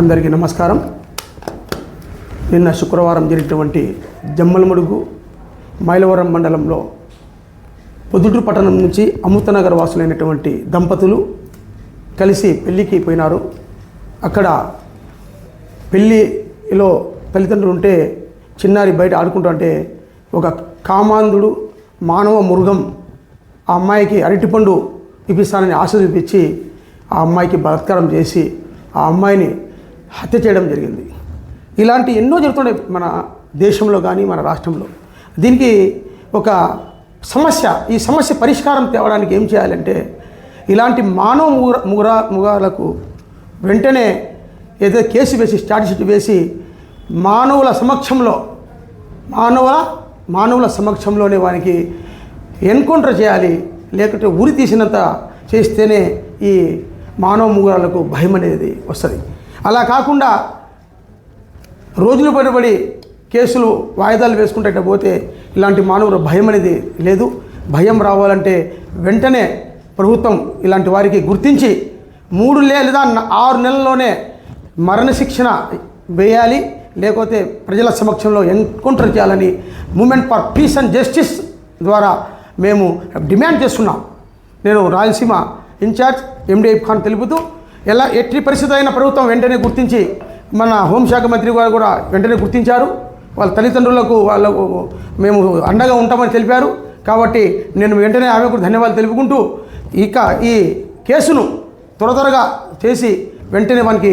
అందరికీ నమస్కారం. నిన్న శుక్రవారం జరిగినటువంటి జమ్మలమడుగు మైలవరం మండలంలో పొద్దుటూరు పట్టణం నుంచి అమృతనగర్ వాసులైనటువంటి దంపతులు కలిసి పెళ్ళికి పోయినారు. అక్కడ పెళ్ళిలో తల్లిదండ్రులు ఉంటే చిన్నారి బయట ఆడుకుంటుంటే ఒక కామాంధుడు మానవ మృగం ఆ అమ్మాయికి అరటిపండు ఇప్పిస్తానని ఆశ చూపించి ఆ అమ్మాయికి బలాత్కారం చేసి ఆ అమ్మాయిని హత్య చేయడం జరిగింది. ఇలాంటి ఎన్నో జరుగుతున్నాయి మన దేశంలో కానీ మన రాష్ట్రంలో. దీనికి ఒక సమస్య ఈ సమస్య పరిష్కారం తేవడానికి ఏం చేయాలంటే ఇలాంటి మానవ ముగ ముగుర ముగాలకు వెంటనే ఏదో కేసు వేసి స్టాటిస్టిక్ వేసి మానవుల సమక్షంలో మానవ మానవుల సమక్షంలోనే వానికి ఎన్కౌంటర్ చేయాలి లేకుంటే ఉరి తీసినంత చేస్తేనే ఈ మానవ ముగురాలకు భయం అనేది వస్తుంది. అలా కాకుండా రోజులు పడిబడి కేసులు వాయిదాలు వేసుకుంటే పోతే ఇలాంటి మానవుల భయం అనేది లేదు. భయం రావాలంటే వెంటనే ప్రభుత్వం ఇలాంటి వారికి గుర్తించి మూడు లేదా ఆరు నెలల్లోనే మరణశిక్షణ వేయాలి. లేకపోతే ప్రజల సమక్షంలో ఎన్కౌంటర్ చేయాలని movement for peace and justice ద్వారా మేము డిమాండ్ చేస్తున్నాం. నేను రాయలసీమ ఇన్ఛార్జ్ ఎండి ఖాన్ తెలుపుతూ ఎలా ఎట్టి పరిస్థితి అయిన ప్రభుత్వం వెంటనే గుర్తించి మన హోంశాఖ మంత్రి గారు కూడా వెంటనే గుర్తించారు. వాళ్ళ తల్లిదండ్రులకు వాళ్ళకు మేము అండగా ఉంటామని తెలిపారు. కాబట్టి నేను వెంటనే ఆమెకు ధన్యవాదాలు తెలుపుకుంటూ ఇక ఈ కేసును త్వర త్వరగా చేసి వెంటనే మనకి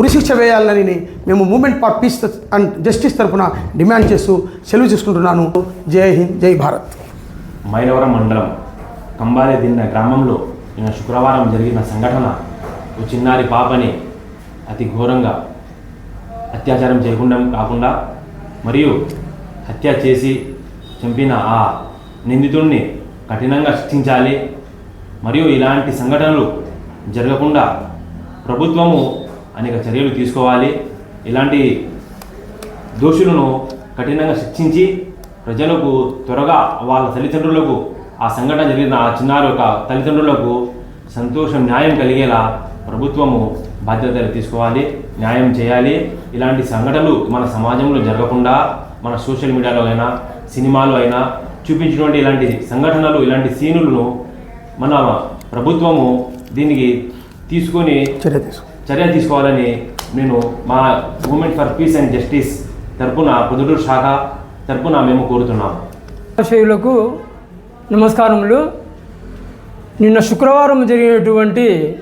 ఉరిశిక్ష వేయాలని మేము movement for peace and justice తరఫున డిమాండ్ చేస్తూ సెలవు చేసుకుంటున్నాను. జై హింద్ జై భారత్. మైలవరం మండలం కంబాలే దిన్న గ్రామంలో నిన్న శుక్రవారం జరిగిన సంఘటన ఓ చిన్నారి పాపని అతి ఘోరంగా అత్యాచారం చేయకుండా కాకుండా మరియు హత్య చేసి చంపిన ఆ నిందితుడిని కఠినంగా శిక్షించాలి. మరియు ఇలాంటి సంఘటనలు జరగకుండా ప్రభుత్వము అనేక చర్యలు తీసుకోవాలి. ఇలాంటి దోషులను కఠినంగా శిక్షించి ప్రజలకు త్వరగా వాళ్ళ తల్లిదండ్రులకు ఆ సంఘటన జరిగిన ఆ చిన్నారి యొక్క తల్లిదండ్రులకు సంతోషం న్యాయం కలిగేలా ప్రభుత్వము బాధ్యతలు తీసుకోవాలి న్యాయం చేయాలి. ఇలాంటి సంఘటనలు మన సమాజంలో జరగకుండా మన సోషల్ మీడియాలో అయినా సినిమాలో అయినా చూపించినటువంటి ఇలాంటి సంఘటనలు ఇలాంటి సీనులను మన ప్రభుత్వము దీనికి తీసుకొని చర్య చర్య తీసుకోవాలని నేను మా movement for peace and justice తరపున పొద్దుటూరు శాఖ తరపున మేము కోరుతున్నాము. శైవులకు నమస్కారములు. నిన్న శుక్రవారం జరిగినటువంటి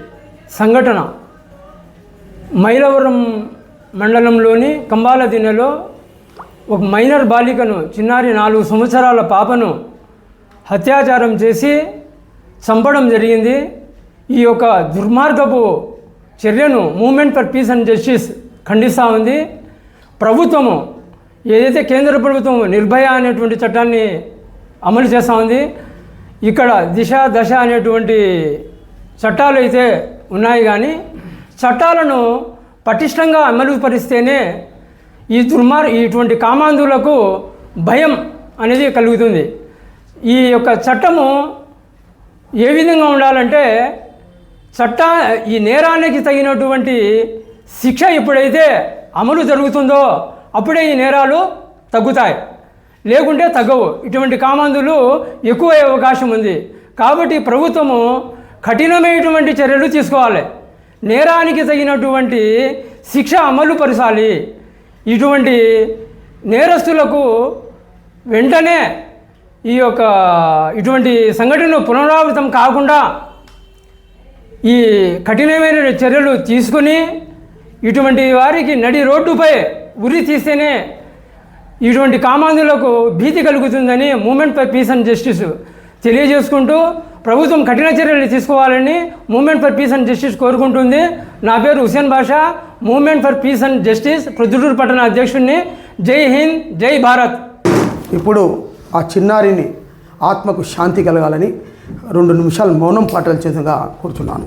సంఘటన. మైలవరం మండలంలోని కంబాల దిన్నెలో ఒక మైనర్ బాలికను చిన్నారి నాలుగు సంవత్సరాల పాపను అత్యాచారం చేసి చంపడం జరిగింది. ఈ యొక్క దుర్మార్గపు చర్యను movement for peace and justice ఖండిస్తూ ఉంది. ప్రభుత్వము ఏదైతే కేంద్ర ప్రభుత్వం నిర్భయ అనేటువంటి చట్టాన్ని అమలు చేస్తూ ఉంది ఇక్కడ దిశ దశ అనేటువంటి చట్టాలు అయితే ఉన్నాయి కానీ చట్టాలను పటిష్టంగా అమలుపరిస్తేనే ఈ దుర్మార్ ఇటువంటి కామాంధులకు భయం అనేది కలుగుతుంది. ఈ యొక్క చట్టము ఏ విధంగా ఉండాలంటే చట్ట ఈ నేరానికి తగినటువంటి శిక్ష ఎప్పుడైతే అమలు జరుగుతుందో అప్పుడే ఈ నేరాలు తగ్గుతాయి. లేకుంటే తగ్గవు. ఇటువంటి కామాంధులు ఎక్కువ అవకాశం ఉంది. కాబట్టి ప్రభుత్వము కఠినమైనటువంటి చర్యలు తీసుకోవాలి. నేరానికి తగినటువంటి శిక్ష అమలు పరచాలి. ఇటువంటి నేరస్తులకు వెంటనే ఈ యొక్క ఇటువంటి సంఘటనలు పునరావృతం కాకుండా ఈ కఠినమైన చర్యలు తీసుకుని ఇటువంటి వారికి నడి రోడ్డుపై ఉరి తీస్తేనే ఇటువంటి కామాంధులకు భీతి కలుగుతుందని movement for peace and justice తెలియజేసుకుంటూ ప్రభుత్వం కఠిన చర్యలు తీసుకోవాలని movement for peace and justice కోరుకుంటుంది. నా పేరు Hussain Basha. Movement for peace and justice Proddatur పట్టణ అధ్యక్షుడిని జై హింద్ జై భారత్. ఇప్పుడు ఆ చిన్నారిని ఆత్మకు శాంతి కలగాలని రెండు నిమిషాలు మౌనం పాటల చేతగా కూర్చున్నాను.